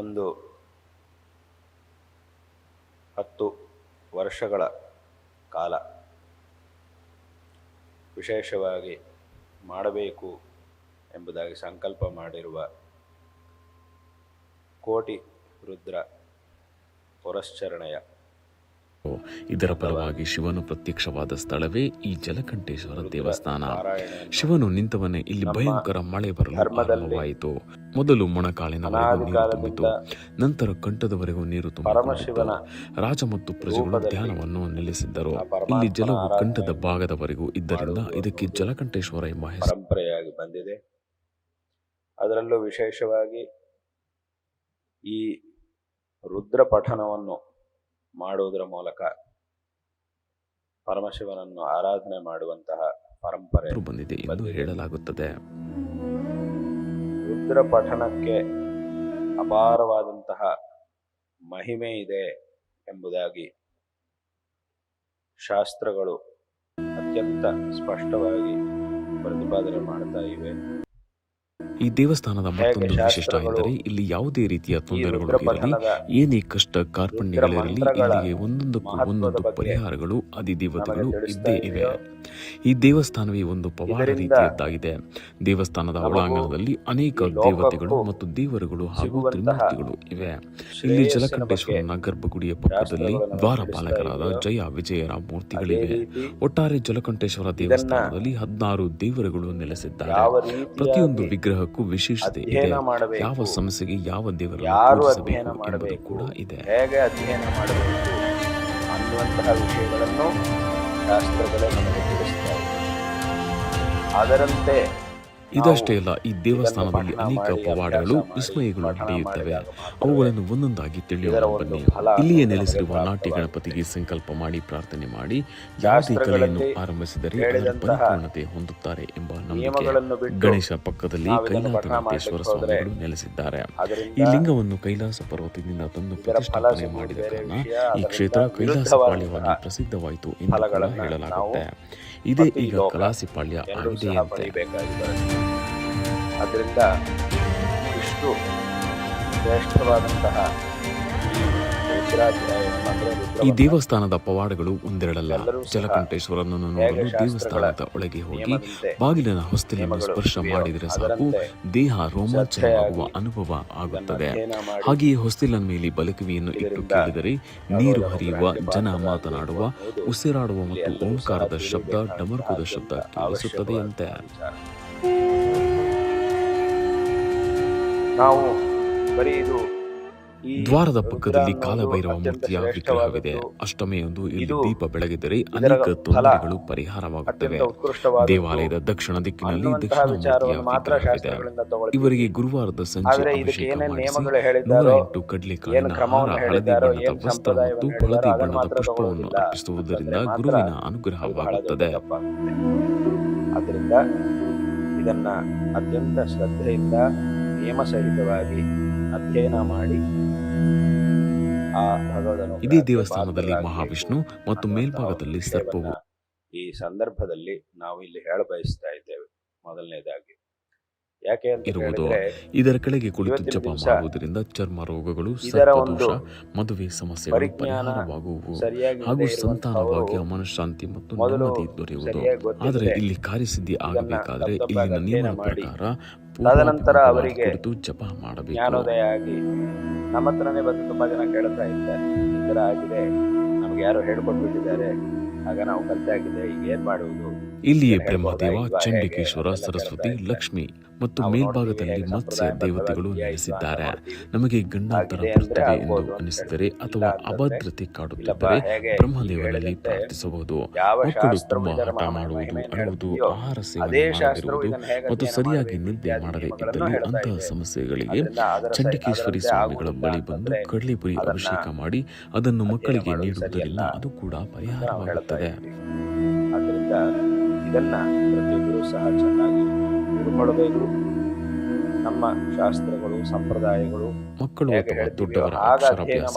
ಒಂದು ಹತ್ತು ವರ್ಷಗಳ ಕಾಲ ವಿಶೇಷವಾಗಿ ಮಾಡಬೇಕು ಎಂಬುದಾಗಿ ಸಂಕಲ್ಪ ಮಾಡಿರುವ ಕೋಟಿ ರುದ್ರ ಪುರಶ್ಚರಣೆಯ ಇದರ ಪರವಾಗಿ ಶಿವನು ಪ್ರತ್ಯಕ್ಷವಾದ ಸ್ಥಳವೇ ಈ ಜಲಕಂಠೇಶ್ವರ ದೇವಸ್ಥಾನ. ಶಿವನು ನಿಂತವನೇ ಇಲ್ಲಿ ಭಯಂಕರ ಮಳೆ ಬರಲು ಆರಂಭವಾಯಿತು. ಮೊದಲು ಮೊಣಕಾಲಿನ ನೀರು ತುಂಬಿತು. ನಂತರ ಕಂಠದವರೆಗೂ ನೀರು ಪರಮಶಿವನ ರಾಜ ಮತ್ತು ಪ್ರಜೆಗಳು ಧ್ಯಾನವನ್ನು ನಿಲ್ಲಿಸಿದ್ದರು. ಇಲ್ಲಿ ಜಲವು ಕಂಠದ ಭಾಗದವರೆಗೂ ಇದ್ದರಿಂದ ಇದಕ್ಕೆ ಜಲಕಂಠೇಶ್ವರ ಎಂಬ ಪರಂಪರೆಯಾಗಿ ಬಂದಿದೆ. ಅದರಲ್ಲೂ ವಿಶೇಷವಾಗಿ ಈ ರುದ್ರ ಪಠನವನ್ನು ಮಾಡುವುದರ ಮೂಲಕ ಪರಮಶಿವನನ್ನು ಆರಾಧನೆ ಮಾಡುವಂತಹ ಪರಂಪರೆ ಬಂದಿದೆ ಎಂದು ಹೇಳಲಾಗುತ್ತದೆ. ರುದ್ರ ಪಠಣಕ್ಕೆ ಅಪಾರವಾದಂತಹ ಮಹಿಮೆ ಇದೆ ಎಂಬುದಾಗಿ ಶಾಸ್ತ್ರಗಳು ಅತ್ಯಂತ ಸ್ಪಷ್ಟವಾಗಿ ಪ್ರತಿಪಾದನೆ ಮಾಡ್ತಾ ಇವೆ. ಈ ದೇವಸ್ಥಾನದ ಮತ್ತೊಂದು ವಿಶಿಷ್ಟ ಎಂದರೆ ಇಲ್ಲಿ ಯಾವುದೇ ರೀತಿಯ ತೊಂದರೆಗಳು ಇರಲಿ ಏನೇ ಕಷ್ಟ ಕಾರ್ಪಣ್ಯಗಳಿರಲಿ ಇಲ್ಲಿಗೆ ಒಂದೊಂದಕ್ಕೂ ಒಂದೊಂದು ಪರಿಹಾರಗಳು ಅಧಿದೇವತೆಗಳು ತಿಳಿಸ್ತಾ ಇದ್ದೇ ಇವೆ ಈ ದೇವಸ್ಥಾನವೇ ಒಂದು ಪವಾಡ ರೀತಿಯದ್ದಾಗಿದೆ. ದೇವಸ್ಥಾನದ ಒಳಾಂಗಣದಲ್ಲಿ ಅನೇಕ ದೇವತೆಗಳು ಮತ್ತು ದೇವರುಗಳು ಹಾಗೂ ತ್ರಿಮೂರ್ತಿಗಳು ಇವೆ. ಇಲ್ಲಿ ಜಲಕಂಠೇಶ್ವರನ ಗರ್ಭಗುಡಿಯ ಪಕ್ಕದಲ್ಲಿ ದ್ವಾರಪಾಲಕರಾದ ಜಯ ವಿಜಯರ ಮೂರ್ತಿಗಳಿವೆ. ಒಟ್ಟಾರೆ ಜಲಕಂಠೇಶ್ವರ ದೇವಸ್ಥಾನದಲ್ಲಿ ಹದಿನಾರು ದೇವರುಗಳು ನೆಲೆಸಿದ್ದಾರೆ. ಪ್ರತಿಯೊಂದು ವಿಗ್ರಹಕ್ಕೂ ವಿಶೇಷತೆ ಇದೆ. ಯಾವ ಸಮಸ್ಯೆಗೆ ಯಾವ ದೇವರನ್ನು ಪೂಜಿಸಬೇಕು ಎಂಬುದು ಕೂಡ ಇದೆ. ಹೇಗೆ ಅಧ್ಯಯನ ಮಾಡಬೇಕು? ಅನ್ನುವಂತಹ ವಿಷಯಗಳನ್ನು ಶಾಸ್ತ್ರಗಳೇ ನಮಗೆ ಅದರಂತೆ ಇದಷ್ಟೇ ಅಲ್ಲ ಈ ದೇವಸ್ಥಾನದಲ್ಲಿ ಅನೇಕ ಪವಾಡಗಳು ವಿಸ್ಮಯಗಳು ನಡೆಯುತ್ತವೆ. ಅವುಗಳನ್ನು ಒಂದೊಂದಾಗಿ ತಿಳಿಯೋಣ ಬನ್ನಿ. ಇಲ್ಲಿಯೇ ನೆಲೆಸಿರುವ ನಾಟ್ಯ. ಗಣಪತಿಗೆ ಸಂಕಲ್ಪ ಮಾಡಿ ಪ್ರಾರ್ಥನೆ ಮಾಡಿ ಯಾವುದೇ ಕಲೆಯನ್ನು ಆರಂಭಿಸಿದರೆ ಅದರ ಪರಿಪೂರ್ಣತೆ ಹೊಂದುತ್ತಾರೆ ಎಂಬ ನಂಬಿಕೆ ಗಣೇಶ ಪಕ್ಕದಲ್ಲಿ ಕೈಲಾಸ ಕೈಲಾಸನಾಥೇಶ್ವರ ಸ್ವಾಮಿಗಳು ನೆಲೆಸಿದ್ದಾರೆ. ಈ ಲಿಂಗವನ್ನು ಕೈಲಾಸ ಪರ್ವತದಿಂದ ತಂದು ಪ್ರತಿಷ್ಠಾಪನೆ ಮಾಡಿದ ಕಾರಣ ಈ ಕ್ಷೇತ್ರ ಕೈಲಾಸ ಪಾಳ್ಯವಾಗಿ ಪ್ರಸಿದ್ಧವಾಯಿತು ಎಂದು ಕೂಡ ಹೇಳಲಾಗುತ್ತೆ. ಇದೇ ಈ ಈಗ ಕಲಾಸಿ ಕಲಾಸಿಪಾಳ್ಯ ಎರಡೂ ಆಗಿದೆ ಸಹ ಅಂತೆ. ಅದರಿಂದ ಇಷ್ಟು ಶ್ರೇಷ್ಠವಾದಂತಹ ಈ ದೇವಸ್ಥಾನದ ಪವಾಡಗಳು ಒಂದೆರಡಲ್ಲ. ಜಲಕಂಠೇಶ್ವರನನ್ನು ನೋಡಲು ದೇವಸ್ಥಾನದ ಒಳಗೆ ಹೋಗಿ ಬಾಗಿಲಿನ ಹೊಸ್ತಿಲನ್ನು ಸ್ಪರ್ಶ ಮಾಡಿದರೆ ಸಾಕು. ದೇಹ ರೋಮಾಂಚನವಾಗುವ ಅನುಭವ ಆಗುತ್ತದೆ. ಹಾಗೆಯೇ ಹೊಸ್ತಿಲನ್ ಮೇಲೆ ಬಲಕವಿಯನ್ನು ಇಟ್ಟು ಕೇಳಿದರೆ ನೀರು ಹರಿಯುವ ಜನ ಮಾತನಾಡುವ ಉಸಿರಾಡುವ ಮತ್ತು ಓಂಕಾರದ ಶಬ್ದ ಡಮರ್ಕದ ಶಬ್ದ ಕೇಳಿಸುತ್ತದೆಯಂತೆ ನಾವು ಬರೀ ಇದು ದ್ವಾರದ ಪಕ್ಕದಲ್ಲಿ ಕಾಲಭೈರವ ಮೂರ್ತಿಯ ವಿಗ್ರಹವಿದೆ ಅಷ್ಟಮಿಯೊಂದು ಇಲ್ಲಿ ದೀಪ ಬೆಳಗಿದರೆ ಅನೇಕ ತೊಂದರೆಗಳು ಪರಿಹಾರವಾಗುತ್ತವೆ. ದೇವಾಲಯದ ದಕ್ಷಿಣ ದಿಕ್ಕಿನಲ್ಲಿ ದಕ್ಷಿಣ ಮೂರ್ತಿಯ ವಿಗ್ರಹವಿದೆ. ಇವರಿಗೆ ಗುರುವಾರದ ಸಂಜೆ ಅಭಿಷೇಕ ಮಾಡಿಸಿ ನೂರ ಎಂಟು ಕಡ್ಲೆಕಾಳಿನ ಹಾರ ಹಳದಿ ಬಣ್ಣದ ವಸ್ತ್ರ ಮತ್ತು ಹಳದಿ ಬಣ್ಣದ ಪುಷ್ಪವನ್ನು ಅರ್ಪಿಸುವುದರಿಂದ ಗುರುವಿನ ಅನುಗ್ರಹವಾಗುತ್ತದೆ. ಇದನ್ನ ಅತ್ಯಂತ ಶ್ರದ್ಧೆಯಿಂದ ನಿಯಮ ಸಹಿತವಾಗಿ ಅಧ್ಯಯನ ಮಾಡಿ ಇದೇ ದೇವಸ್ಥಾನದಲ್ಲಿ ಮಹಾವಿಷ್ಣು ಮತ್ತು ಮೇಲ್ಭಾಗದಲ್ಲಿ ಸರ್ಪವು. ಈ ಸಂದರ್ಭದಲ್ಲಿ ನಾವು ಇಲ್ಲಿ ಹೇಳ ಬಯಸ್ತಾ ಇದ್ದೇವೆ ಮೊದಲನೇದಾಗಿ. ಯಾಕೆ ಇರುವುದು. ಇದರ ಕೆಳಗೆ ಕುಳಿತು ಜಪ ಮಾಡುವುದರಿಂದ ಚರ್ಮ ರೋಗಗಳು ಸರ್ಪದೋಷ ಮದುವೆ ಸಮಸ್ಯೆಗಳು ಪರಿಜ್ಞಾನ ಪರಿಹಾರವಾಗುವು ಹಾಗೂ ಸಂತಾನವಾಗಿ ಮನಃಶಾಂತಿ ಮತ್ತು ನೆಮ್ಮದಿ ದೊರೆಯುವುದು. ಆದರೆ ಇಲ್ಲಿ ಕಾರ್ಯಸಿದ್ಧಿ ಆಗಬೇಕಾದ್ರೆ ಇಲ್ಲಿನ ನಿಯಮ ಪ್ರಕಾರ ತದನಂತರ ಅವರಿಗೆ ಜಪ ಮಾಡಬೇಕು. ಜ್ಞಾನೋದಯ ಆಗಿ ನಮ್ಮ ಹತ್ರನೇ ಬಂದು ತುಂಬಾ ಜನ ಕೇಳ್ತಾ ಇದ್ದಾರೆ. ಈ ತರ ಆಗಿದೆ. ನಮ್ಗೆ ಯಾರೋ ಹೇಳ್ಕೊಟ್ಬಿಟ್ಟಿದ್ದಾರೆ. ಆಗ ನಾವು ಕಲ್ತಾಗಿದೆ. ಈಗ ಏನ್ ಮಾಡುವುದು? ಇಲ್ಲಿಯೇ ಬ್ರಹ್ಮದೇವ ಚಂಡಿಕೇಶ್ವರ ಸರಸ್ವತಿ ಲಕ್ಷ್ಮಿ ಮತ್ತು ಮೇಲ್ಭಾಗದಲ್ಲಿ ಮತ್ಸ್ಯ ದೇವತೆಗಳು ನೆಲೆಸಿದ್ದಾರೆ. ನಮಗೆ ಗಂಡಾಂತರ ಬರುತ್ತದೆ ಎಂದು ಅನಿಸಿದರೆ ಅಥವಾ ಅಭದ್ರತೆ ಕಾಡುತ್ತಿದ್ದರೆ ಬ್ರಹ್ಮದೇವರಲ್ಲಿ ಪ್ರಾರ್ಥಿಸಬಹುದು. ಮಕ್ಕಳು ತುಂಬಾ ಹಠ ಮಾಡುವುದು ಅನ್ನುವುದು ಅಳುವುದು ಆಹಾರ ಸೇವನೆ ಮಾಡದಿರುವುದು ಮತ್ತು ಸರಿಯಾಗಿ ನಿದ್ದೆ ಮಾಡದೇ ಇದ್ದಲ್ಲಿ ಅಂತಹ ಸಮಸ್ಯೆಗಳಿಗೆ ಚಂಡಿಕೇಶ್ವರಿ ಸ್ವಾಮಿಗಳ ಬಳಿ ಬಂದು ಕಡಲೆಪುರಿ ಅಭಿಷೇಕ ಮಾಡಿ ಅದನ್ನು ಮಕ್ಕಳಿಗೆ ನೀಡುವುದರಿಂದ ಅದು ಕೂಡ ಪರಿಹಾರವಾಗುತ್ತದೆ. ಇದನ್ನ ಪ್ರತಿಯೊಬ್ಬರು ಸಹ ಚೆನ್ನಾಗಿ ಇದು ನಮ್ಮ ನಮ್ಮ ಶಾಸ್ತ್ರಗಳು ಸಂಪ್ರದಾಯಗಳು ಮಕ್ಕಳು ಅಥವಾ ದೊಡ್ಡವರ ಅಕ್ಷರಾಭ್ಯಾಸ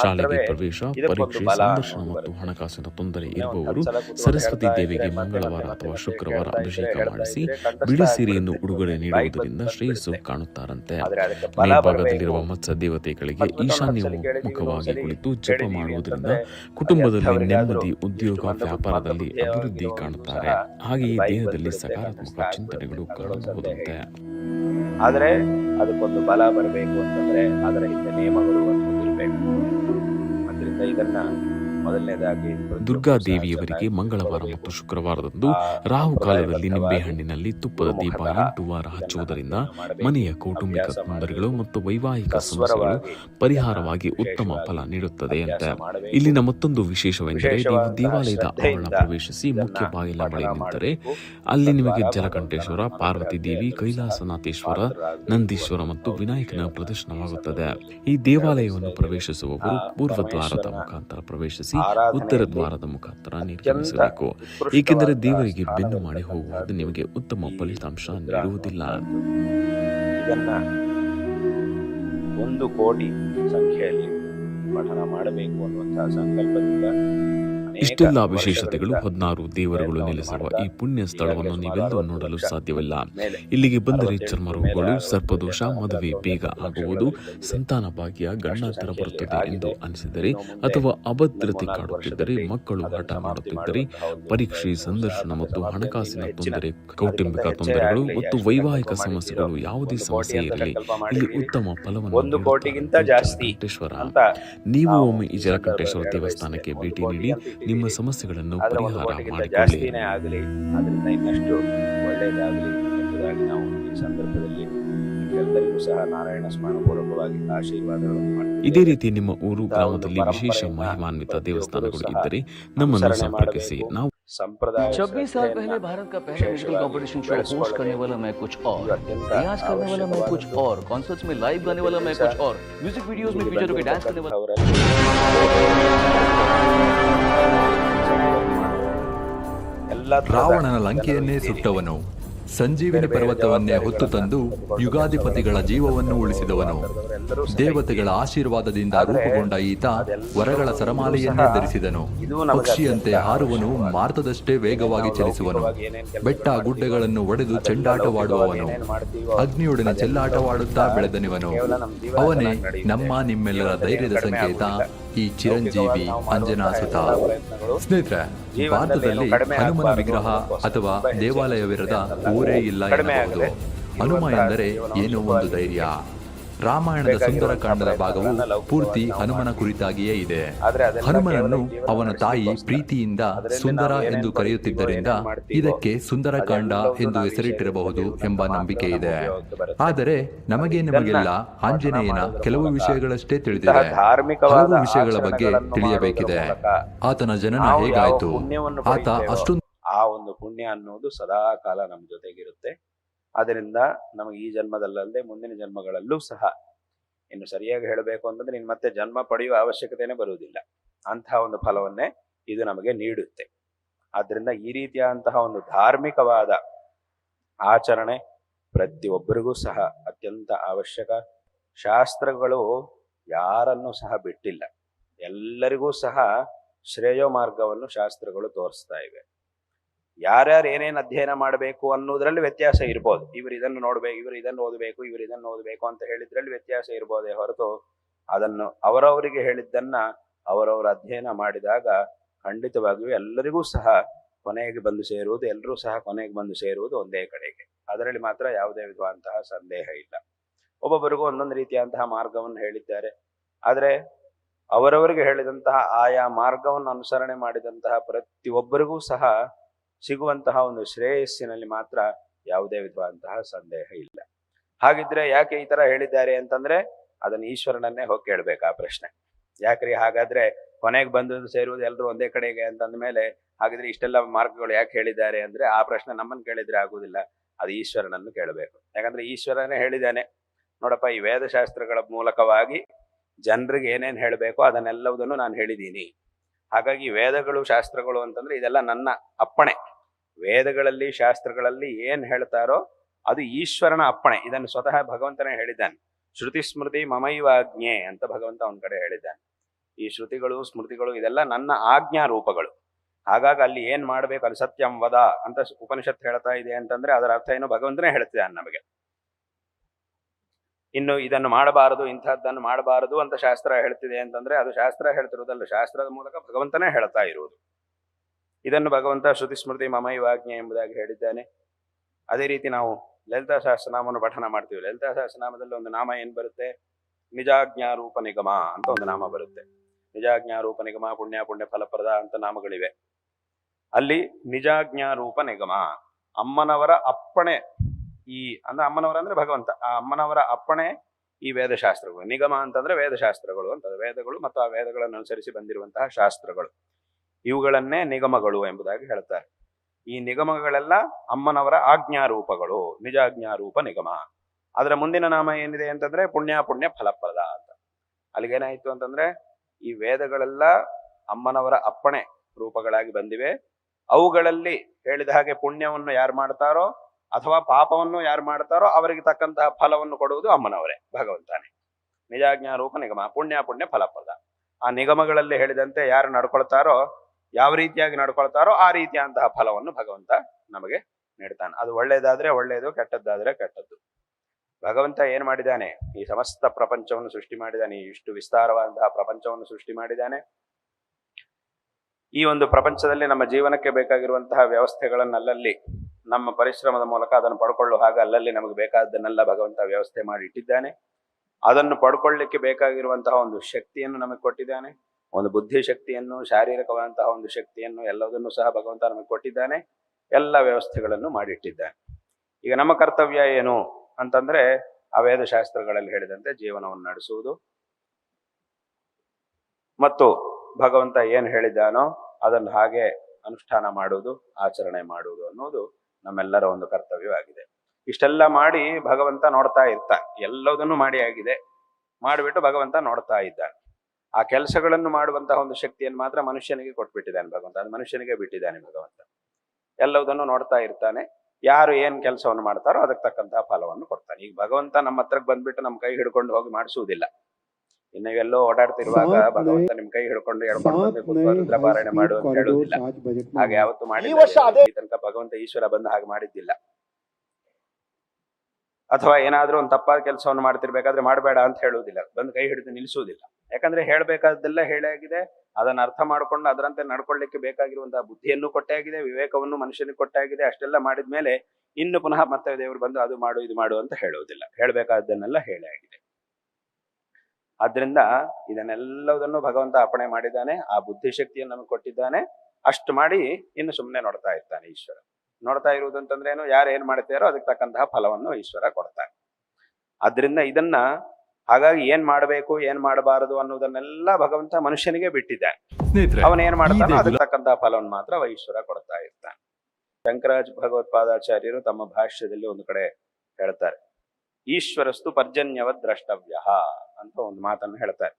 ಶಾಲೆಗೆ ಪ್ರವೇಶ ಪರೀಕ್ಷೆ ಸಂದರ್ಶನ ಮತ್ತು ಹಣಕಾಸಿನ ತೊಂದರೆ ಇರುವವರು ಸರಸ್ವತಿ ದೇವಿಗೆ ಮಂಗಳವಾರ ಅಥವಾ ಶುಕ್ರವಾರ ಅಭಿಷೇಕ ಮಾಡಿಸಿ ಬಿಳಿ. ಸೀರೆಯನ್ನು ಉಡುಗೊರೆ ನೀಡುವುದರಿಂದ ಶ್ರೇಯಸ್ಸು ಕಾಣುತ್ತಾರಂತೆ ಮೇಲ್ಭಾಗದಲ್ಲಿರುವ. ಮತ್ಸ್ಯ ದೇವತೆಗಳಿಗೆ ಈಶಾನ್ಯ ಮುಖವಾಗಿ ಕುಳಿತು ಜಪ ಮಾಡುವುದರಿಂದ ಕುಟುಂಬದಲ್ಲಿ ನೆಮ್ಮದಿ ಉದ್ಯೋಗ ವ್ಯಾಪಾರದಲ್ಲಿ ಅಭಿವೃದ್ಧಿ ಕಾಣುತ್ತಾರೆ ಹಾಗೆಯೇ ದೇಹದಲ್ಲಿ ಸಕಾರಾತ್ಮಕ ಚಿಂತನೆಗಳು. ಕಾಣಬಹುದಂತೆ ಆದ್ರೆ ಅದಕ್ಕೊಂದು ಬಲ ಬರಬೇಕು ಅಂತಂದ್ರೆ ಅದರ ಹಿಂದೆ ನಿಯಮಗಳು ಅಂತ ಇರಬೇಕು. ಅದರಿಂದ ಇದನ್ನ ಮೊದಲನೇದಾಗಿ ಪ್ರತಿಯೊಬ್ಬರು ದುರ್ಗಾ ಸಹ ದೇವಿಯವರಿಗೆ ಮಂಗಳವಾರ ಮತ್ತು ಶುಕ್ರವಾರದಂದು ಆ ರಾಹು ಕಾಲದಲ್ಲಿ ಸಂಪ್ರದಾಯಬದ್ಧವಾಗಿ ನಿಂಬೆಹಣ್ಣಿನಲ್ಲಿ ತುಪ್ಪದ ದೀಪ ಎಂಟು ವಾರ ಹಚ್ಚುವುದರಿಂದ ಮನೆಯ ಕೌಟುಂಬಿಕ ತೊಂದರೆಗಳು ಮತ್ತು ವೈವಾಹಿಕ ಸಮಸ್ಯೆಗಳು ಪರಿಹಾರವಾಗಿ ಉತ್ತಮ ಫಲ ನೀಡುತ್ತದೆ ಅಂತ. ಇಲ್ಲಿನ ಮತ್ತೊಂದು ವಿಶೇಷವೆಂದರೆ ನೀವು ದೇವಾಲಯದ ಆವರಣ ಪ್ರವೇಶಿಸಿ ಮುಖ್ಯ ಬಾಗಿಲ ಬಳಿ ನಿಂತರೆ ಅಲ್ಲಿ ನಿಮಗೆ ಜಲಕಂಠೇಶ್ವರ ಪಾರ್ವತಿ ದೇವಿ ಕೈಲಾಸನಾಥೇಶ್ವರ ನಂದೀಶ್ವರ ಮತ್ತು ವಿನಾಯಕನ ಪ್ರದರ್ಶನವಾಗುತ್ತದೆ. ಈ ದೇವಾಲಯವನ್ನು ಪ್ರವೇಶಿಸುವವರು ಆ ಪೂರ್ವ ದ್ವಾರದ ಮುಖಾಂತರ ಪ್ರವೇಶಿಸಿ ಉತ್ತರ ದ್ವಾರದ ಮುಖಾಂತರ ನಿರ್ಗಮಿಸಬೇಕು ಏಕೆಂದರೆ ದೇವರಿಗೆ ಬೆನ್ನು ಮಾಡಿ ಹೋಗುವುದು ನಿಮಗೆ ಉತ್ತಮ ಫಲಿತಾಂಶ ನೀಡುವುದಿಲ್ಲ. ಇದನ್ನ ಒಂದು ಕೋಟಿ ಸಂಖ್ಯೆಯಲ್ಲಿ ಪಠನ ಮಾಡಬೇಕು ಅನ್ನುವಂತಹ ಸಂಕಲ್ಪದಿಂದ ಇಷ್ಟೆಲ್ಲ ವಿಶೇಷತೆಗಳು ಹದಿನಾರು ದೇವರುಗಳು ನೆಲೆಸಿರುವ ಈ ಪುಣ್ಯ ಸ್ಥಳವನ್ನು ನೀವೆಂದು ನೋಡಲು ಸಾಧ್ಯವಿಲ್ಲ. ಇಲ್ಲಿಗೆ ಬಂದರೆ ಚರ್ಮ ರೋಗಗಳು ಸರ್ಪದೋಷ ಮದುವೆ ಬೇಗ ಆಗುವುದು ಸಂತಾನ ಭಾಗ್ಯ ಗಂಡಾಂತರ ಬರುತ್ತಿದೆ ಎಂದು ಅನಿಸಿದರೆ ಅಥವಾ ಅಭದ್ರತೆ ಕಾಡುತ್ತಿದ್ದರೆ ಮಕ್ಕಳು ಹಠ ಮಾಡುತ್ತಿದ್ದರೆ ಪರೀಕ್ಷೆ ಸಂದರ್ಶನ ಮತ್ತು ಹಣಕಾಸಿನ ತೊಂದರೆ ಕೌಟುಂಬಿಕ ತೊಂದರೆಗಳು ಮತ್ತು ವೈವಾಹಿಕ ಸಮಸ್ಯೆಗಳು ಯಾವುದೇ ಸಮಸ್ಯೆ ಇರಲಿ. ಇಲ್ಲಿ ಉತ್ತಮ ಫಲವನ್ನು ಕೋಟಿಗಿಂತ ಜಾಸ್ತಿ ನೀವು ಒಮ್ಮೆ ಈ ಜಲಕಂಠೇಶ್ವರ ದೇವಸ್ಥಾನಕ್ಕೆ ಭೇಟಿ ನೀಡಿ. ನಿಮ್ಮ ಸಮಸ್ಯೆಗಳನ್ನು ಆದ್ರೆ ಒಂದು ಪರಿಹಾರ ಕೋಟಿಗಿಂತ ಮಾಡಿಕೊಳ್ಳಿ ಜಾಸ್ತಿನೇ ಆಗಲಿ ಅದರಿಂದ ಇನ್ನಷ್ಟು ಒಳ್ಳೆಯದಾಗಲಿ ಎಂಬುದಾಗಿ ನಾವು ಈ ಸಂದರ್ಭದಲ್ಲಿ ನಿಮ್ಗೆಲ್ಲರಿಗೂ ಸಹ ನಾರಾಯಣ ಸ್ಮರಣ ಪೂರ್ವಕವಾಗಿ ಆಶೀರ್ವಾದಗಳನ್ನು ಮಾಡ್ತೀವಿ. ಇದೇ ರೀತಿ ನಿಮ್ಮ ಊರು ಇಂತಹ ಒಂದು ಗ್ರಾಮದಲ್ಲಿ ವಿಶೇಷ ಪರಂಪರೆಯನ್ನ ಮಹಿಮಾನ್ವಿತ ಪ್ರತಿಯೊಬ್ಬರೂ ದೇವಸ್ಥಾನಗಳು ಸಹ ಇದ್ದರೆ ನಮ್ಮನ್ನು ಅನುಸರಣೆ ಸಂಪರ್ಕಿಸಿ ಮಾಡಬೇಕು. ನಾವು ಸಂಪ್ರದಾಯ 26 साल पहले ಶ್ರದ್ಧೆಯನ್ನ भारत का पहला विशेषवादी म्यूजिकल कंपटीशन शो होस्ट ಬೆಳೆಸ್ಕೊಳ್ಳಬೇಕು. करने वाला मैं कुछ ಇದು और ಅತ್ಯಂತ रियाज करने वाला मैं कुछ ಅವಶ್ಯಕವಾದದ್ದು. और कॉन्सर्ट्स में लाइव गाने वाला मैं कुछ और म्यूजिक वीडियोस में ಇಲ್ಲಿ फीचर होकर डांस करने वाला ರಾವಣನ ಲಂಕೆಯನ್ನೇ ಸುಟ್ಟವನು. ಸಂಜೀವಿನಿ ಪರ್ವತವನ್ನೇ ಹೊತ್ತು ತಂದು ಯುಗಾಧಿಪತಿಗಳ ಜೀವವನ್ನು ಉಳಿಸಿದವನು. ದೇವತೆಗಳ ಆಶೀರ್ವಾದದಿಂದ ರೂಪುಗೊಂಡ ಈತ ವರಗಳ ಸರಮಾಲೆಯನ್ನೇ ಧರಿಸಿದನು. ಪಕ್ಷಿಯಂತೆ ಹಾರುವನು ಮಾರ್ತದಷ್ಟೇ ವೇಗವಾಗಿ ಚಲಿಸುವನು. ಬೆಟ್ಟ ಗುಡ್ಡಗಳನ್ನು ಒಡೆದು ಚೆಂಡಾಟವಾಡುವವನು ಅಗ್ನಿಯೊಡನೆ ಚೆಲ್ಲಾಟವಾಡುತ್ತಾ ಬೆಳೆದನಿವನು. ಅವನೇ ನಮ್ಮ ನಿಮ್ಮೆಲ್ಲರ ಧೈರ್ಯದ ಸಂಕೇತ. ಈ ಚಿರಂಜೀವಿ ಅಂಜನಾಸುತ. ಸ್ನೇಹಿತರೆ, ಭಾರತದಲ್ಲಿ ಹನುಮನ ವಿಗ್ರಹ ಅಥವಾ ದೇವಾಲಯವಿರದ ಊರೇ ಇಲ್ಲ ಎನ್ನಬಹುದು. ಹನುಮ ಎಂದರೆ ಏನೋ ಒಂದು ಧೈರ್ಯ. ರಾಮಾಯಣದ ಸುಂದರಕಾಂಡದ ಭಾಗವು ಪೂರ್ತಿ ಹನುಮನ ಕುರಿತಾಗಿಯೇ ಇದೆ. ಹನುಮನನ್ನು ಅವನ ತಾಯಿ ಪ್ರೀತಿಯಿಂದ ಸುಂದರ ಎಂದು ಕರೆಯುತ್ತಿದ್ದರಿಂದ ಇದಕ್ಕೆ ಸುಂದರಕಾಂಡ ಎಂದು ಹೆಸರಿಟ್ಟಿರಬಹುದು ಎಂಬ ನಂಬಿಕೆ ಇದೆ. ಆದರೆ ನಮಗೆ ನಿಮಗೆಲ್ಲ ಆಂಜನೇಯನ ಕೆಲವು ವಿಷಯಗಳಷ್ಟೇ ತಿಳಿದಿದೆ. ಹಲವು ವಿಷಯಗಳ ಬಗ್ಗೆ ತಿಳಿಯಬೇಕಿದೆ. ಆತನ ಜನನ ಹೇಗಾಯ್ತು? ಆತ ಅಷ್ಟೊಂದು ಆ ಒಂದು ಪುಣ್ಯ ಅನ್ನೋದು ಸದಾ ಕಾಲ ನಮ್ಮ ಜೊತೆಗಿರುತ್ತೆ. ಅದರಿಂದ ನಮಗೆ ಈ ಜನ್ಮದಲ್ಲದೆ ಮುಂದಿನ ಜನ್ಮಗಳಲ್ಲೂ ಸಹ ಇನ್ನು ಸರಿಯಾಗಿ ಹೇಳಬೇಕು ಅಂತಂದ್ರೆ ಇನ್ನು ಮತ್ತೆ ಜನ್ಮ ಪಡೆಯುವ ಅವಶ್ಯಕತೆನೇ ಬರುವುದಿಲ್ಲ. ಅಂತಹ ಒಂದು ಫಲವನ್ನೇ ಇದು ನಮಗೆ ನೀಡುತ್ತೆ. ಆದ್ರಿಂದ ಈ ರೀತಿಯಾದಂತಹ ಒಂದು ಧಾರ್ಮಿಕವಾದ ಆಚರಣೆ ಪ್ರತಿಯೊಬ್ಬರಿಗೂ ಸಹ ಅತ್ಯಂತ ಅವಶ್ಯಕ. ಶಾಸ್ತ್ರಗಳು ಯಾರನ್ನೂ ಸಹ ಬಿಟ್ಟಿಲ್ಲ. ಎಲ್ಲರಿಗೂ ಸಹ ಶ್ರೇಯೋ ಮಾರ್ಗವನ್ನು ಶಾಸ್ತ್ರಗಳು ತೋರಿಸ್ತಾ ಇವೆ. ಯಾರ್ಯಾರು ಏನೇನು ಅಧ್ಯಯನ ಮಾಡಬೇಕು ಅನ್ನೋದ್ರಲ್ಲಿ ವ್ಯತ್ಯಾಸ ಇರ್ಬೋದು. ಇವರು ಇದನ್ನು ನೋಡ್ಬೇಕು ಇವರು ಇದನ್ನು ಓದಬೇಕು, ಇವರು ಇದನ್ನು ಓದಬೇಕು ಅಂತ ಹೇಳಿದ್ರಲ್ಲಿ ವ್ಯತ್ಯಾಸ ಇರ್ಬೋದೇ ಹೊರತು ಅದನ್ನು ಅವರವರಿಗೆ ಹೇಳಿದ್ದನ್ನ ಅವರವರ ಅಧ್ಯಯನ ಮಾಡಿದಾಗ ಖಂಡಿತವಾಗಿಯೂ ಎಲ್ಲರಿಗೂ ಸಹ ಕೊನೆಗೆ ಬಂದು ಸೇರುವುದು, ಎಲ್ಲರೂ ಸಹ ಕೊನೆಗೆ ಬಂದು ಸೇರುವುದು ಒಂದೇ ಕಡೆಗೆ. ಅದರಲ್ಲಿ ಮಾತ್ರ ಯಾವುದೇ ವಿಧವಾದಂತಹ ಸಂದೇಹ ಇಲ್ಲ. ಒಬ್ಬೊಬ್ಬರಿಗೂ ಒಂದೊಂದು ರೀತಿಯಾದಂತಹ ಮಾರ್ಗವನ್ನು ಹೇಳಿದ್ದಾರೆ. ಆದರೆ ಅವರವರಿಗೆ ಹೇಳಿದಂತಹ ಆಯಾ ಮಾರ್ಗವನ್ನು ಅನುಸರಣೆ ಮಾಡಿದಂತಹ ಪ್ರತಿಯೊಬ್ಬರಿಗೂ ಸಹ ಸಿಗುವಂತಹ ಒಂದು ಶ್ರೇಯಸ್ಸಿನಲ್ಲಿ ಮಾತ್ರ ಯಾವುದೇ ವಿಧವಾದಂತಹ ಸಂದೇಹ ಇಲ್ಲ. ಹಾಗಿದ್ರೆ ಯಾಕೆ ಈ ತರ ಹೇಳಿದ್ದಾರೆ ಅಂತಂದ್ರೆ ಅದನ್ನ ಈಶ್ವರನನ್ನೇ ಹೋಗಿ ಕೇಳ್ಬೇಕು ಆ ಪ್ರಶ್ನೆ. ಯಾಕ್ರಿ? ಹಾಗಾದ್ರೆ ಕೊನೆಗೆ ಬಂದು ಸೇರುವುದು ಎಲ್ಲರೂ ಒಂದೇ ಕಡೆಗೆ ಅಂತಂದ ಮೇಲೆ ಹಾಗಿದ್ರೆ ಇಷ್ಟೆಲ್ಲ ಮಾರ್ಗಗಳು ಯಾಕೆ ಹೇಳಿದ್ದಾರೆ ಅಂದ್ರೆ ಆ ಪ್ರಶ್ನೆ ನಮ್ಮನ್ನು ಕೇಳಿದ್ರೆ ಆಗುದಿಲ್ಲ, ಅದು ಈಶ್ವರನನ್ನು ಕೇಳಬೇಕು. ಯಾಕಂದ್ರೆ ಈಶ್ವರನೇ ಹೇಳಿದ್ದಾನೆ. ನೋಡಪ್ಪ, ಈ ವೇದಶಾಸ್ತ್ರಗಳ ಮೂಲಕವಾಗಿ ಜನರಿಗೆ ಏನೇನ್ ಹೇಳಬೇಕೋ ಅದನ್ನೆಲ್ಲವುದನ್ನು ನಾನು ಹೇಳಿದ್ದೀನಿ ಹಾಗಾಗಿ ವೇದಗಳು, ಶಾಸ್ತ್ರಗಳು ಅಂತಂದ್ರೆ ಇದೆಲ್ಲ ನನ್ನ ಅಪ್ಪಣೆ. ವೇದಗಳಲ್ಲಿ, ಶಾಸ್ತ್ರಗಳಲ್ಲಿ ಏನ್ ಹೇಳ್ತಾರೋ ಅದು ಈಶ್ವರನ ಅಪ್ಪಣೆ. ಇದನ್ನು ಸ್ವತಃ ಭಗವಂತನೇ ಹೇಳಿದ್ದಾನೆ. ಶ್ರುತಿ ಸ್ಮೃತಿ ಮಮೈವಾಜ್ಞೆ ಅಂತ ಭಗವಂತ ಒಂದ್ ಕಡೆ ಹೇಳಿದ್ದಾನೆ. ಈ ಶ್ರುತಿಗಳು, ಸ್ಮೃತಿಗಳು ಇದೆಲ್ಲ ನನ್ನ ಆಜ್ಞಾ ರೂಪಗಳು. ಹಾಗಾಗಿ ಅಲ್ಲಿ ಏನ್ ಮಾಡಬೇಕು? ಅಲ್ಲಿ ಸತ್ಯಂ ವದ ಅಂತ ಉಪನಿಷತ್ ಹೇಳ್ತಾ ಇದೆ ಅಂತಂದ್ರೆ ಅದರ ಅರ್ಥ ಏನು? ಭಗವಂತನೇ ಹೇಳ್ತಿದ್ದಾನೆ ನಮಗೆ. ಇನ್ನು ಇದನ್ನು ಮಾಡಬಾರದು, ಇಂಥದ್ದನ್ನು ಮಾಡಬಾರದು ಅಂತ ಶಾಸ್ತ್ರ ಹೇಳ್ತಿದೆ ಅಂತಂದ್ರೆ ಅದು ಶಾಸ್ತ್ರ ಹೇಳ್ತಿರೋದಲ್ಲ ಶಾಸ್ತ್ರದ ಮೂಲಕ ಭಗವಂತನೇ ಹೇಳ್ತಾ ಇರುವುದು. ಇದನ್ನು ಭಗವಂತ ಶ್ರುತಿ ಸ್ಮೃತಿ ಮಮೈವಾಜ್ಞೆ ಎಂಬುದಾಗಿ ಹೇಳಿದ್ದಾನೆ. ಅದೇ ರೀತಿ ನಾವು ಲಲಿತಾ ಸಹಸ್ರನಾಮವನ್ನು ಪಠನ ಮಾಡ್ತೀವಿ. ಲಲಿತಾ ಸಹಸ್ರನಾಮದಲ್ಲಿ ಒಂದು ನಾಮ ಏನ್ ಬರುತ್ತೆ? ನಿಜಾಜ್ಞಾರೂಪ ನಿಗಮ ಅಂತ ಒಂದು ನಾಮ ಬರುತ್ತೆ. ನಿಜಾಜ್ಞಾರೂಪ ನಿಗಮ, ಪುಣ್ಯ ಪುಣ್ಯ ಫಲಪ್ರದ ಅಂತ ನಾಮಗಳಿವೆ. ಅಲ್ಲಿ ನಿಜಾಜ್ಞಾರೂಪ ನಿಗಮ, ಅಮ್ಮನವರ ಅಪ್ಪಣೆ ಈ ಅಂದ್ರೆ ಅಮ್ಮನವರ ಅಂದ್ರೆ ಭಗವಂತ. ಆ ಅಮ್ಮನವರ ಅಪ್ಪಣೆ ಈ ವೇದಶಾಸ್ತ್ರಗಳು. ನಿಗಮ ಅಂತಂದ್ರೆ ವೇದಶಾಸ್ತ್ರಗಳು ಅಂತ. ವೇದಗಳು ಮತ್ತು ಆ ವೇದಗಳನ್ನು ಅನುಸರಿಸಿ ಬಂದಿರುವಂತಹ ಶಾಸ್ತ್ರಗಳು. ಇವುಗಳನ್ನೇ ನಿಗಮಗಳು ಎಂಬುದಾಗಿ ಹೇಳ್ತಾರೆ. ಈ ನಿಗಮಗಳೆಲ್ಲ ಅಮ್ಮನವರ ಆಜ್ಞಾರೂಪಗಳು, ನಿಜಾಜ್ಞಾರೂಪ ನಿಗಮ. ಅದರ ಮುಂದಿನ ನಾಮ ಏನಿದೆ ಅಂತಂದ್ರೆ ಪುಣ್ಯ ಪುಣ್ಯ ಫಲಪ್ರದ ಅಂತ. ಅಲ್ಲಿಗೇನಾಯ್ತು ಅಂತಂದ್ರೆ ಈ ವೇದಗಳೆಲ್ಲ ಅಮ್ಮನವರ ಅಪ್ಪಣೆ ರೂಪಗಳಾಗಿ ಬಂದಿವೆ. ಅವುಗಳಲ್ಲಿ ಹೇಳಿದ ಹಾಗೆ ಪುಣ್ಯವನ್ನು ಯಾರು ಮಾಡ್ತಾರೋ ಅಥವಾ ಪಾಪವನ್ನು ಯಾರು ಮಾಡ್ತಾರೋ ಅವರಿಗೆ ತಕ್ಕಂತಹ ಫಲವನ್ನು ಕೊಡುವುದು ಅಮ್ಮನವರೇ, ಭಗವಂತನೇ. ನಿಜಾಜ್ಞಾ ರೂಪ ನಿಗಮ, ಪುಣ್ಯ ಪುಣ್ಯ ಫಲಪ್ರದ. ಆ ನಿಗಮಗಳಲ್ಲಿ ಹೇಳಿದಂತೆ ಯಾರು ನಡ್ಕೊಳ್ತಾರೋ ಯಾವ ರೀತಿಯಾಗಿ ನಡ್ಕೊಳ್ತಾರೋ ಆ ರೀತಿಯಾದಂತಹ ಫಲವನ್ನು ಭಗವಂತ ನಮಗೆ ನೀಡ್ತಾನೆ. ಅದು ಒಳ್ಳೇದಾದ್ರೆ ಒಳ್ಳೆಯದು ಕೆಟ್ಟದ್ದಾದ್ರೆ ಕೆಟ್ಟದ್ದು. ಭಗವಂತ ಏನ್ ಮಾಡಿದ್ದಾನೆ? ಈ ಸಮಸ್ತ ಪ್ರಪಂಚವನ್ನು ಸೃಷ್ಟಿ ಮಾಡಿದ್ದಾನೆ. ಇಷ್ಟು ವಿಸ್ತಾರವಾದಂತಹ ಪ್ರಪಂಚವನ್ನು ಸೃಷ್ಟಿ ಮಾಡಿದ್ದಾನೆ. ಈ ಒಂದು ಪ್ರಪಂಚದಲ್ಲಿ ನಮ್ಮ ಜೀವನಕ್ಕೆ ಬೇಕಾಗಿರುವಂತಹ ವ್ಯವಸ್ಥೆಗಳನ್ನು ಅಲ್ಲಲ್ಲಿ ನಮ್ಮ ಪರಿಶ್ರಮದ ಮೂಲಕ ಅದನ್ನು ಪಡ್ಕೊಳ್ಳುವ ಹಾಗೆ ಅಲ್ಲಲ್ಲಿ ನಮಗೆ ಬೇಕಾದ್ದನ್ನೆಲ್ಲ ಭಗವಂತ ವ್ಯವಸ್ಥೆ ಮಾಡಿ ಇಟ್ಟಿದ್ದಾನೆ. ಅದನ್ನು ಪಡ್ಕೊಳ್ಳಿಕ್ಕೆ ಬೇಕಾಗಿರುವಂತಹ ಒಂದು ಶಕ್ತಿಯನ್ನು ನಮಗೆ ಕೊಟ್ಟಿದ್ದಾನೆ. ಒಂದು ಬುದ್ಧಿ ಶಕ್ತಿಯನ್ನು ಶಾರೀರಿಕವಾದಂತಹ ಒಂದು ಶಕ್ತಿಯನ್ನು ಎಲ್ಲದನ್ನು ಸಹ ಭಗವಂತ ನಮಗೆ ಕೊಟ್ಟಿದ್ದಾನೆ. ಎಲ್ಲ ವ್ಯವಸ್ಥೆಗಳನ್ನು ಮಾಡಿಟ್ಟಿದ್ದಾನೆ. ಈಗ ನಮ್ಮ ಕರ್ತವ್ಯ ಏನು ಅಂತಂದ್ರೆ ಆ ವೇದಶಾಸ್ತ್ರಗಳಲ್ಲಿ ಹೇಳಿದಂತೆ ಜೀವನವನ್ನು ನಡೆಸುವುದು. ಮತ್ತು ಭಗವಂತ ಏನ್ ಹೇಳಿದ್ದಾನೋ ಅದನ್ನು ಹಾಗೆ ಅನುಷ್ಠಾನ ಮಾಡುವುದು, ಆಚರಣೆ ಮಾಡುವುದು ಅನ್ನೋದು ನಮ್ಮೆಲ್ಲರ ಒಂದು ಕರ್ತವ್ಯವಾಗಿದೆ. ಇಷ್ಟೆಲ್ಲ ಮಾಡಿ ಭಗವಂತ ನೋಡ್ತಾ ಇರ್ತಾನೆ ಎಲ್ಲದನ್ನು ಮಾಡಿ ಆಗಿದೆ. ಮಾಡಿಬಿಟ್ಟು ಭಗವಂತ ನೋಡ್ತಾ ಇದ್ದಾನೆ. ಆ ಕೆಲಸಗಳನ್ನು ಮಾಡುವಂತಹ ಒಂದು ಶಕ್ತಿಯನ್ನು ಮಾತ್ರ ಮನುಷ್ಯನಿಗೆ ಕೊಟ್ಬಿಟ್ಟಿದ್ದಾನೆ ಭಗವಂತ. ಅದು ಮನುಷ್ಯನಿಗೆ ಬಿಟ್ಟಿದ್ದಾನೆ ಭಗವಂತ. ಎಲ್ಲವುದನ್ನು ನೋಡ್ತಾ ಇರ್ತಾನೆ. ಯಾರು ಏನ್ ಕೆಲಸವನ್ನು ಮಾಡ್ತಾರೋ ಅದಕ್ಕೆ ತಕ್ಕಂತಹ ಫಲವನ್ನು ಕೊಡ್ತಾನೆ. ಈಗ ಭಗವಂತ ನಮ್ಮ ಹತ್ರಕ್ಕೆ ಬಂದ್ಬಿಟ್ಟು ನಮ್ಮ ಕೈ ಹಿಡ್ಕೊಂಡು ಹೋಗಿ ಮಾಡಿಸುವುದಿಲ್ಲ. ಇನ್ನು ಎಲ್ಲೋ ಓಡಾಡ್ತಿರುವಾಗ ಭಗವಂತ ನಿಮ್ ಕೈ ಹಿಡ್ಕೊಂಡು ಹೇಳ್ಕೊಂಡು ಪಾರಾಯಣ ಮಾಡು ಹೇಳುವುದಿಲ್ಲ. ಹಾಗೆ ಯಾವತ್ತು ಮಾಡಿ ತನಕ ಭಗವಂತ ಈಶ್ವರ ಬಂದ ಹಾಗೆ ಮಾಡಿದ್ದಿಲ್ಲ. ಅಥವಾ ಏನಾದ್ರೂ ಒಂದು ತಪ್ಪಾದ ಕೆಲಸವನ್ನು ಮಾಡ್ತಿರ್ಬೇಕಾದ್ರೆ ಮಾಡಬೇಡ ಅಂತ ಹೇಳುವುದಿಲ್ಲ. ಬಂದು ಕೈ ಹಿಡಿದು ನಿಲ್ಲಿಸುವುದಿಲ್ಲ. ಯಾಕಂದ್ರೆ ಹೇಳಬೇಕಾದ್ದೆಲ್ಲ ಹೇಳಾಗಿದೆ ಅದನ್ನ ಅರ್ಥ ಮಾಡಿಕೊಂಡು ಅದರಂತೆ ನಡ್ಕೊಳ್ಳಿಕ್ಕೆ ಬೇಕಾಗಿರುವಂತಹ ಬುದ್ಧಿಯನ್ನು ಕೊಟ್ಟೇ ಆಗಿದೆ, ವಿವೇಕವನ್ನು ಮನುಷ್ಯನಿಗೆ ಕೊಟ್ಟಾಗಿದೆ ಅಷ್ಟೆಲ್ಲ ಮಾಡಿದ ಮೇಲೆ ಇನ್ನು ಪುನಃ ಮತ್ತೆ ದೇವರು ಬಂದು ಅದು ಮಾಡು, ಇದು ಮಾಡು ಅಂತ ಹೇಳುವುದಿಲ್ಲ. ಹೇಳಬೇಕಾದ್ದನ್ನೆಲ್ಲ ಹೇಳೇ ಆಗಿದೆ. ಆದ್ರಿಂದ ಇದನ್ನೆಲ್ಲದನ್ನು ಭಗವಂತ ಅಪಣೆ ಮಾಡಿದ್ದಾನೆ, ಆ ಬುದ್ಧಿಶಕ್ತಿಯನ್ನು ನಮಗೆ ಕೊಟ್ಟಿದ್ದಾನೆ. ಅಷ್ಟು ಮಾಡಿ ಇನ್ನು ಸುಮ್ಮನೆ ನೋಡ್ತಾ ಇರ್ತಾನೆ ಈಶ್ವರ. ನೋಡ್ತಾ ಇರುವುದು ಅಂತಂದ್ರೆ ಏನು ಯಾರು ಏನ್ ಮಾಡ್ತಾರೋ ಅದಕ್ಕೆ ತಕ್ಕಂತಹ ಫಲವನ್ನು ಈಶ್ವರ ಕೊಡ್ತಾರೆ ಆದ್ರಿಂದ ಇದನ್ನ ಹಾಗಾಗಿ ಏನ್ ಮಾಡಬೇಕು ಏನ್ ಮಾಡಬಾರದು ಅನ್ನೋದನ್ನೆಲ್ಲ ಭಗವಂತ ಮನುಷ್ಯನಿಗೆ ಬಿಟ್ಟಿದ್ದಾನೆ. ಅವನ್ ಏನ್ ಮಾಡ್ತಾನೋ ಅದಕ್ಕೆ ತಕ್ಕಂತಹ ಫಲವನ್ನು ಮಾತ್ರ ಈಶ್ವರ ಕೊಡ್ತಾ ಇರ್ತಾನೆ. ಶಂಕರಾಜ್ ಭಗವತ್ಪಾದಾಚಾರ್ಯರು ತಮ್ಮ ಭಾಷ್ಯದಲ್ಲಿ ಒಂದು ಕಡೆ ಹೇಳ್ತಾರೆ ಈಶ್ವರಸ್ತು ಪರ್ಜನ್ಯವ ದ್ರಷ್ಟವ್ಯ ಅಂತ ಒಂದು ಮಾತನ್ನು ಹೇಳ್ತಾರೆ.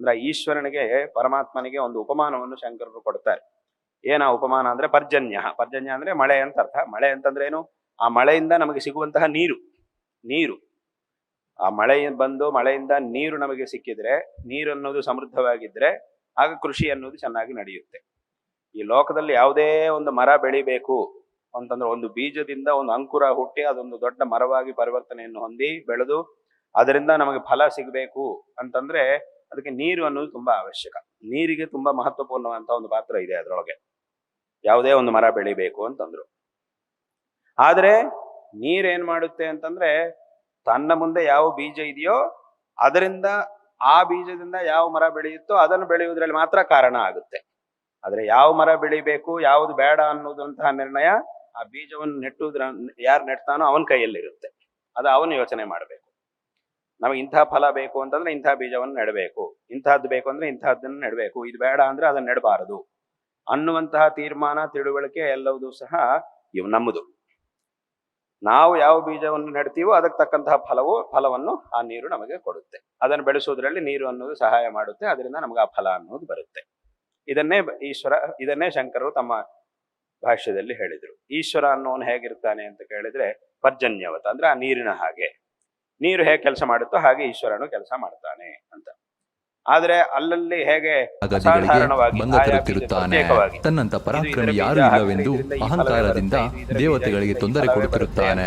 ಅಂದ್ರೆ ಈಶ್ವರನಿಗೆ ಪರಮಾತ್ಮನಿಗೆ ಒಂದು ಉಪಮಾನವನ್ನು ಶಂಕರರು ಕೊಡ್ತಾರೆ. ಏನ ಉಪಮಾನ ಅಂದ್ರೆ ಪರ್ಜನ್ಯ. ಪರ್ಜನ್ಯ ಅಂದ್ರೆ ಮಳೆ ಅಂತ ಅರ್ಥ. ಮಳೆ ಅಂತಂದ್ರೆ ಏನು? ಆ ಮಳೆಯಿಂದ ನಮಗೆ ಸಿಗುವಂತಹ ನೀರು. ನೀರು. ಆ ಮಳೆ ಬಂದು ಮಳೆಯಿಂದ ನೀರು ನಮಗೆ ಸಿಕ್ಕಿದ್ರೆ, ನೀರು ಅನ್ನೋದು ಸಮೃದ್ಧವಾಗಿದ್ರೆ, ಆಗ ಕೃಷಿ ಅನ್ನೋದು ಚೆನ್ನಾಗಿ ನಡೆಯುತ್ತೆ. ಈ ಲೋಕದಲ್ಲಿ ಯಾವುದೇ ಒಂದು ಮರ ಬೆಳಿಬೇಕು ಅಂತಂದ್ರೆ ಒಂದು ಬೀಜದಿಂದ ಒಂದು ಅಂಕುರ ಹುಟ್ಟಿ ಅದೊಂದು ದೊಡ್ಡ ಮರವಾಗಿ ಪರಿವರ್ತನೆಯನ್ನು ಹೊಂದಿ ಬೆಳೆದು ಅದರಿಂದ ನಮಗೆ ಫಲ ಸಿಗಬೇಕು ಅಂತಂದ್ರೆ ಅದಕ್ಕೆ ನೀರು ಅನ್ನೋದು ತುಂಬಾ ಅವಶ್ಯಕ. ನೀರಿಗೆ ತುಂಬಾ ಮಹತ್ವಪೂರ್ಣವಂತ ಒಂದು ಪಾತ್ರ ಇದೆ ಅದರೊಳಗೆ. ಯಾವುದೇ ಒಂದು ಮರ ಬೆಳಿಬೇಕು ಅಂತಂದ್ರು. ಆದ್ರೆ ನೀರೇನ್ ಮಾಡುತ್ತೆ ಅಂತಂದ್ರೆ ತನ್ನ ಮುಂದೆ ಯಾವ ಬೀಜ ಇದೆಯೋ ಅದರಿಂದ ಆ ಬೀಜದಿಂದ ಯಾವ ಮರ ಬೆಳೆಯುತ್ತೋ ಅದನ್ನು ಬೆಳೆಯುವುದ್ರಲ್ಲಿ ಮಾತ್ರ ಕಾರಣ ಆಗುತ್ತೆ. ಆದ್ರೆ ಯಾವ ಮರ ಬೆಳಿಬೇಕು, ಯಾವುದು ಬೇಡ ಅನ್ನೋದಂತಹ ನಿರ್ಣಯ ಆ ಬೀಜವನ್ನು ನೆಟ್ಟುವುದ್ರ ಯಾರು ನೆಡ್ತಾನೋ ಅವನ ಕೈಯಲ್ಲಿರುತ್ತೆ. ಅದು ಅವನು ಯೋಚನೆ ಮಾಡಬೇಕು. ನಮಗೆ ಇಂಥ ಫಲ ಬೇಕು ಅಂತಂದ್ರೆ ಇಂಥ ಬೀಜವನ್ನು ನೆಡಬೇಕು. ಇಂಥದ್ದು ಬೇಕು ಅಂದ್ರೆ ಇಂಥದ್ದನ್ನು ನೆಡಬೇಕು. ಇದು ಬೇಡ ಅಂದ್ರೆ ಅದನ್ನ ನೆಡಬಾರದು. ಅನ್ನುವಂತಹ ತೀರ್ಮಾನ, ತಿಳುವಳಿಕೆ ಎಲ್ಲವೂ ಸಹ ಇವು ನಮ್ಮದು. ನಾವು ಯಾವ ಬೀಜವನ್ನು ನೆಡ್ತೀವೋ ಅದಕ್ಕೆ ತಕ್ಕಂತಹ ಫಲವು, ಫಲವನ್ನು ಆ ನೀರು ನಮಗೆ ಕೊಡುತ್ತೆ. ಅದನ್ನು ಬೆಳೆಸೋದ್ರಲ್ಲಿ ನೀರು ಅನ್ನೋದು ಸಹಾಯ ಮಾಡುತ್ತೆ, ಅದರಿಂದ ನಮಗೆ ಆ ಫಲ ಅನ್ನೋದು ಬರುತ್ತೆ. ಇದನ್ನೇ ಈಶ್ವರ, ಇದನ್ನೇ ಶಂಕರರು ತಮ್ಮ ಭಾಷ್ಯದಲ್ಲಿ ಹೇಳಿದರು. ಈಶ್ವರ ಅನ್ನೋನು ಹೇಗಿರ್ತಾನೆ ಅಂತ ಕೇಳಿದ್ರೆ, ಪರ್ಜನ್ಯವತ, ಅಂದ್ರೆ ಆ ನೀರಿನ ಹಾಗೆ. ನೀರು ಹೇಗೆ ಕೆಲಸ ಮಾಡುತ್ತೋ ಹಾಗೆ ಈಶ್ವರನು ಕೆಲಸ ಮಾಡ್ತಾನೆ ಅಂತ. ಆದ್ರೆ ಅಲ್ಲಲ್ಲಿ ಹೇಗೆ ಪ್ರತ್ಯೇಕವಾಗಿ ತನ್ನಂತ ಪರಾಕ್ರಮಿ ಯಾರೂ ಇಲ್ಲವೆಂದು ಅಹಂಕಾರದಿಂದ ದೇವತೆಗಳಿಗೆ ತೊಂದರೆ ಕೊಡುತ್ತಿರುತ್ತಾನೆ.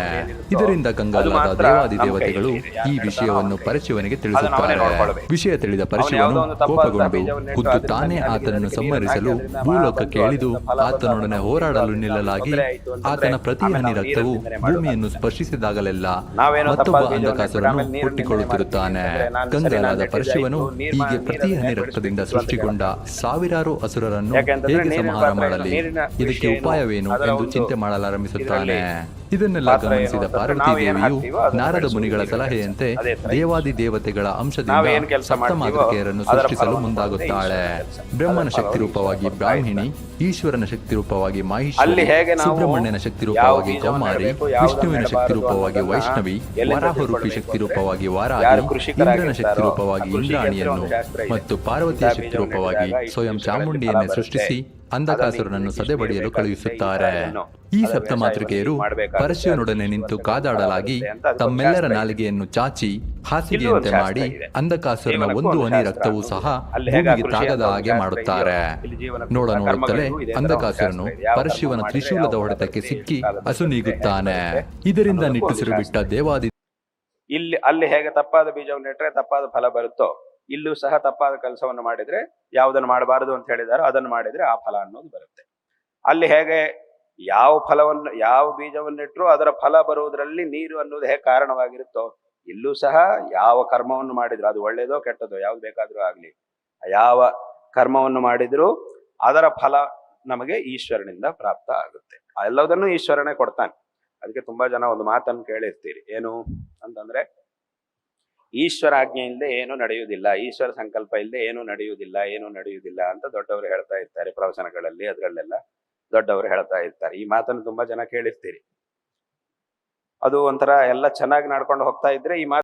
ಇದರಿಂದ ಕಂಗಾಲಾದ ದೇವಾದಿ ದೇವತೆಗಳು ಈ ವಿಷಯವನ್ನು ಪರಶಿವನಿಗೆ ತಿಳಿಸುತ್ತಾರೆ. ವಿಷಯ ತಿಳಿದ ಪರಶಿವನು ಕೋಪಗೊಂಡು ಖುದ್ದು ತಾನೇ ಆತನನ್ನು ಸಂಹರಿಸಲು ಭೂಲೋಕಕ್ಕೆ ಇಳಿದು ಆತನೊಡನೆ ಹೋರಾಡಲು ನಿಲ್ಲಲಾಗಿ ಆತನ ಪ್ರತಿ ಹನಿ ರಕ್ತವು ಭೂಮಿಯನ್ನು. ಸ್ಪರ್ಶಿಸಿದಾಗಲೆಲ್ಲ ಮತ್ತೊಬ್ಬ ಅಂಧಕಾಸುರನು ಹುಟ್ಟಿಕೊಳ್ಳುತ್ತಿರುತ್ತಾನೆ ಕಂಗಾಲಾದ ಪರಶಿವನು ನೀರು ಹೀಗೆ ಪ್ರತಿ ಹನಿ ರಕ್ತದಿಂದ ಸೃಷ್ಟಿಗೊಂಡ ಸಾವಿರಾರು ಅಸುರರನ್ನು ಹೇಗೆ ಸಂಹಾರ ಮಾಡಲಿ ಇದಕ್ಕೆ? ಉಪಾಯವೇನು ಎಂದು ಚಿಂತೆ ಮಾಡಲಾರಂಭಿಸುತ್ತಾನೆ ಇದನ್ನೆಲ್ಲ ಗಮನಿಸಿದ ಪಾರ್ವತಿ ದೇವಿಯು ನಾರದ ಮುನಿಗಳ ಸಲಹೆಯಂತೆ ದೇವಾದಿ ದೇವತೆಗಳ ಅಂಶದಿಂದ ನಾವೇನ್ ಸಪ್ತ ಮಾಡ್ತೀವೋ ಸೃಷ್ಟಿಸಲು ಮುಂದಾಗುತ್ತಾಳೆ. ಬ್ರಹ್ಮನ ಶಕ್ತಿ ರೂಪವಾಗಿ ಬ್ರಾಹ್ಮಿಣಿ ಈಶ್ವರನ ಶಕ್ತಿ ರೂಪವಾಗಿ ನಾವು ಸುಬ್ರಹ್ಮಣ್ಯನ ಶಕ್ತಿ ರೂಪವಾಗಿ ಜಮ್ಮಾರಿ ಕೌಮಾರಿ ವಿಷ್ಣುವಿನ ಶಕ್ತಿ ರೂಪವಾಗಿ ವೈಷ್ಣವಿ ವರಾಹ ರೂಪಿ ಶಕ್ತಿ ರೂಪವಾಗಿ ವಾರಾಹಿ ಇಂದ್ರನ ಶಕ್ತಿ ರೂಪವಾಗಿ ಇಂದ್ರಾಣಿಯನ್ನು. ಮತ್ತು ಪಾರ್ವತಿಯ ಶಕ್ತಿ ರೂಪವಾಗಿ ಸ್ವಯಂ ಚಾಮುಂಡಿಯನ್ನು ಸೃಷ್ಟಿಸಿ. ಅಂಧಕಾಸುರನನ್ನು ಸದೆಬಡಿಯಲು ಕಳುಹಿಸುತ್ತಾರೆ. ಈ ಸಪ್ತ ಸಪ್ತಮಾತೃಕೆಯರು ಪರಶಿವನೊಡನೆ ನಿಂತು ಕಾದಾಡಲಾಗಿ ತಮ್ಮೆಲ್ಲರ ನಾಲಿಗೆಯನ್ನು ಚಾಚಿ ಹಾಸಿಗೆಯಂತೆ ಮಾಡಿ ಅಂಧಕಾಸುರನ ಒಂದು ಹನಿ ರಕ್ತವೂ ಸಹ ಭೂಮಿಗೆ ತಾಗದ ಹಾಗೆ ಮಾಡುತ್ತಾರೆ. ನೋಡ ನೋಡುತ್ತಲೇ ಅಂಧಕಾಸುರನು ಪರಶಿವನ ತ್ರಿಶೂಲದ ಹೊಡೆತಕ್ಕೆ ಸಿಕ್ಕಿ ಹಸು ನೀಗುತ್ತಾನೆ. ಇದರಿಂದ ನಿಟ್ಟುಸಿರು ಬಿಟ್ಟ ದೇವಾದಿ ಇಲ್ಲಿ ಅಲ್ಲಿ ಹೇಗೆ ತಪ್ಪಾದ ಬೀಜವನ್ನು ನೆಟ್ಟರೆ ತಪ್ಪಾದ ಫಲ ಬರುತ್ತೋ ಇಲ್ಲೂ ಸಹ ತಪ್ಪಾದ ಕೆಲಸವನ್ನು ಮಾಡಿದ್ರೆ ಯಾವುದನ್ನು ಮಾಡಬಾರದು ಅಂತ ಹೇಳಿದಾರೋ ಅದನ್ನು ಮಾಡಿದ್ರೆ ಆ ಫಲ ಅನ್ನೋದು ಬರುತ್ತೆ. ಅಲ್ಲಿ ಹೇಗೆ ಯಾವ ಫಲವನ್ನು, ಯಾವ ಬೀಜವನ್ನಿಟ್ಟರೂ ನೆಟ್ಟರು ಅದರ ಫಲ ಬರುವುದರಲ್ಲಿ ನೀರು ಅನ್ನೋದು ಹೇಗೆ ಕಾರಣವಾಗಿರುತ್ತೋ ಇಲ್ಲೂ ಸಹ ಯಾವ ಕರ್ಮವನ್ನು ಮಾಡಿದ್ರು, ಅದು ಒಳ್ಳೇದೋ ಕೆಟ್ಟದೋ, ಯಾವ್ದು ಬೇಕಾದ್ರೂ ಆಗ್ಲಿ, ಯಾವ ಕರ್ಮವನ್ನು ಮಾಡಿದ್ರು ಅದರ ಫಲ ನಮಗೆ ಈಶ್ವರನಿಂದ ಪ್ರಾಪ್ತ ಆಗುತ್ತೆ. ಎಲ್ಲದನ್ನು ಈಶ್ವರನೇ ಕೊಡ್ತಾನೆ. ಅದಕ್ಕೆ ತುಂಬಾ ಜನ ಒಂದು ಮಾತನ್ನು ಕೇಳಿರ್ತೀರಿ, ಏನು ಅಂತಂದ್ರೆ ಈಶ್ವರ ಆಜ್ಞೆ ಇಲ್ಲದೆ ಏನೂ ನಡೆಯುವುದಿಲ್ಲ, ಈಶ್ವರ ಸಂಕಲ್ಪ ಇಲ್ಲದೆ ಏನೂ ನಡೆಯುವುದಿಲ್ಲ, ಏನು ನಡೆಯುವುದಿಲ್ಲ ಅಂತ ದೊಡ್ಡವರು ಹೇಳ್ತಾ ಇರ್ತಾರೆ ಪ್ರವಚನಗಳಲ್ಲಿ ಅದರಲ್ಲೆಲ್ಲ ದೊಡ್ಡವರು ಹೇಳ್ತಾ ಇರ್ತಾರೆ. ಈ ಮಾತನ್ನು ತುಂಬಾ ಜನ ಕೇಳಿರ್ತೀರಿ. ಅದು ಒಂಥರ ಎಲ್ಲ ಚೆನ್ನಾಗಿ ನಡ್ಕೊಂಡು ಹೋಗ್ತಾ ಇದ್ರೆ ಈ ಮಾತು